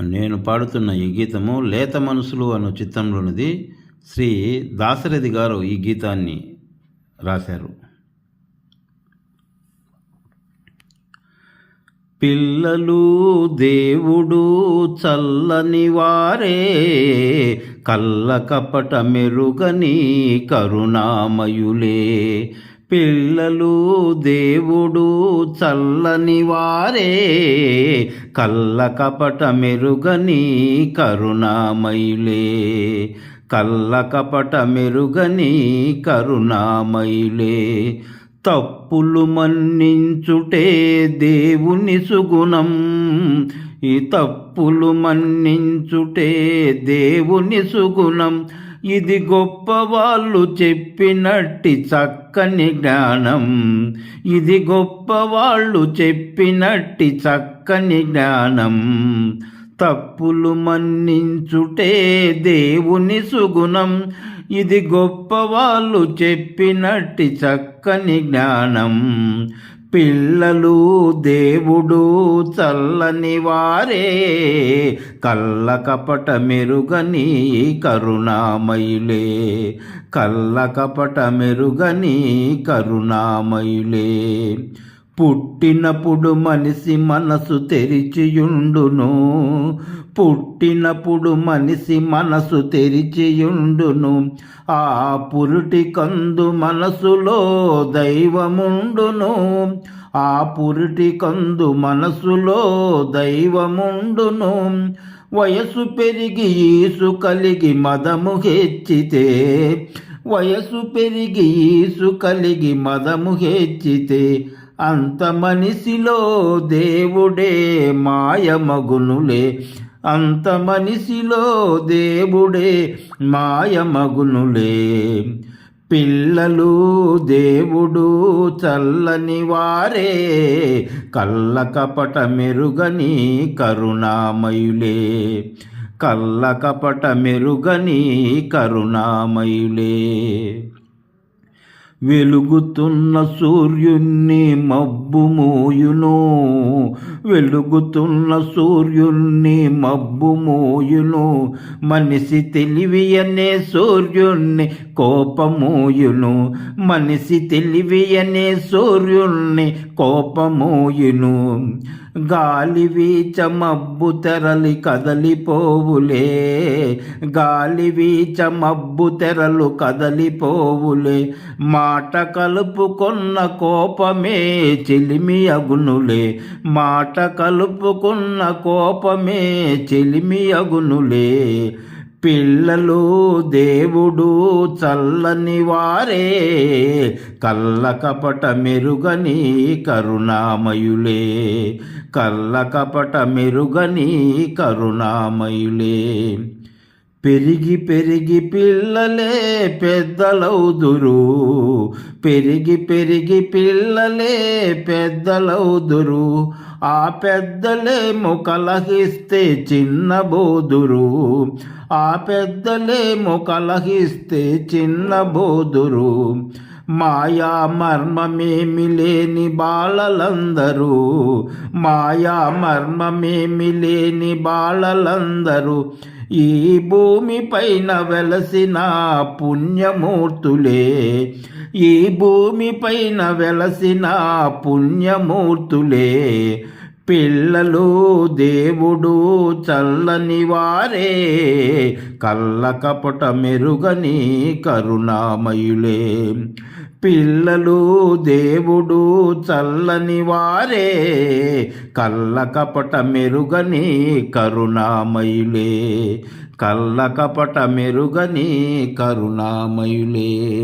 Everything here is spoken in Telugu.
నేను పాడుతున్న ఈ గీతము లేత మనసులు అను చిత్రంలోనిది శ్రీ దాశరథి గారు ఈ గీతాన్ని రాశారు. పిల్లలు దేవుడు చల్లని వారే కళ్ళ కపట మెరుగని కరుణామయులే. పిల్లలు దేవుడు చల్లని వారే. కళ్ళ కపట మెరుగని కరుణామయులే. కళ్ళ కపట మెరుగని కరుణామయులే. తప్పులు మన్నించుటే దేవుని సుగుణం. ఈ తప్పులు మన్నించుటే దేవుని సుగుణం. ఇది గొప్ప వాళ్ళు చెప్పినట్టి చక్కని జ్ఞానం. ఇది గొప్ప వాళ్ళు చెప్పినట్టి చక్కని జ్ఞానం. తప్పులు మన్నించుటే దేవుని సుగుణం. ఇది గొప్ప వాళ్ళు చెప్పినట్టి చక్కని జ్ఞానం. పిల్లలు దేవుడు చల్లని వారే. కళ్ళ కపట మెరుగని కరుణామయులే. కళ్ళ కపట మెరుగని కరుణామయులే. పుట్టినప్పుడు మనిషి మనసు తెరిచియుండును. పుట్టినప్పుడు మనిషి మనసు తెరిచియుండును. ఆ పురుటి కందు మనసులో దైవముండును. ఆ పురుటి కందు మనసులో దైవముండును. వయసు పెరిగి ఈసు కలిగి మదము హెచ్చితే వయసు పెరిగి ఈసు కలిగి మదము హెచ్చితే అంత మనిషిలో దేవుడే మాయమగునులే. అంత మనిషిలో దేవుడే మాయమగునులే. పిల్లలు దేవుడు చల్లని వారే. కళ్ళ కపట మెరుగని కరుణామయులే. కళ్ళ కపట మెరుగని కరుణామయులే. వెలుగుతున్న సూర్యుణ్ణి మబ్బు మోయును. వెలుగుతున్న సూర్యుణ్ణి మబ్బు మోయును. మనిషి తెలివి అనే సూర్యుణ్ణి కోపమోయును. మనిషి తెలివి అనే సూర్యుణ్ణి కోపమోయును. గాలి వీచ మబ్బు తెరలి కదలిపోవులే. గాలి వీచ మబ్బు తెరలు కదలిపోవులే. మాట కలుపుకున్న కోపమే చెలిమి అగునులే. మాట కలుపుకున్న కోపమే చెలిమి అగునులే. పిల్లలు దేవుడు చల్లని వారే. కళ్ళ కపట మెరుగని కరుణామయులే. కళ్ళ కపట మెరుగని కరుణామయులే. పెరిగి పెరిగి పిల్లలే పెద్దలవుదురు. పెరిగి పెరిగి పిల్లలే పెద్దలవుదురు. ఆ పెద్దలే కలహిస్తే చిన్నబోదురు ఆ పెద్దలే కలహిస్తే చిన్నబోదురు మాయా మర్మమేమి లేని బాలలందరూ మాయా మర్మమేమి లేని బాలలందరూ ఈ భూమి పైన వెలసిన పుణ్యమూర్తులే ఈ భూమి పైన వెలసిన పుణ్యమూర్తులే. పిల్లలు దేవుడు చల్లని వారే కళ్ళ కపట మెరుగని కరుణామయులే. పిల్లలు దేవుడు చల్లని వారే కళ్ళ కపట మెరుగని కరుణామయులే. కళ్ళ కపట మెరుగని కరుణామయులే.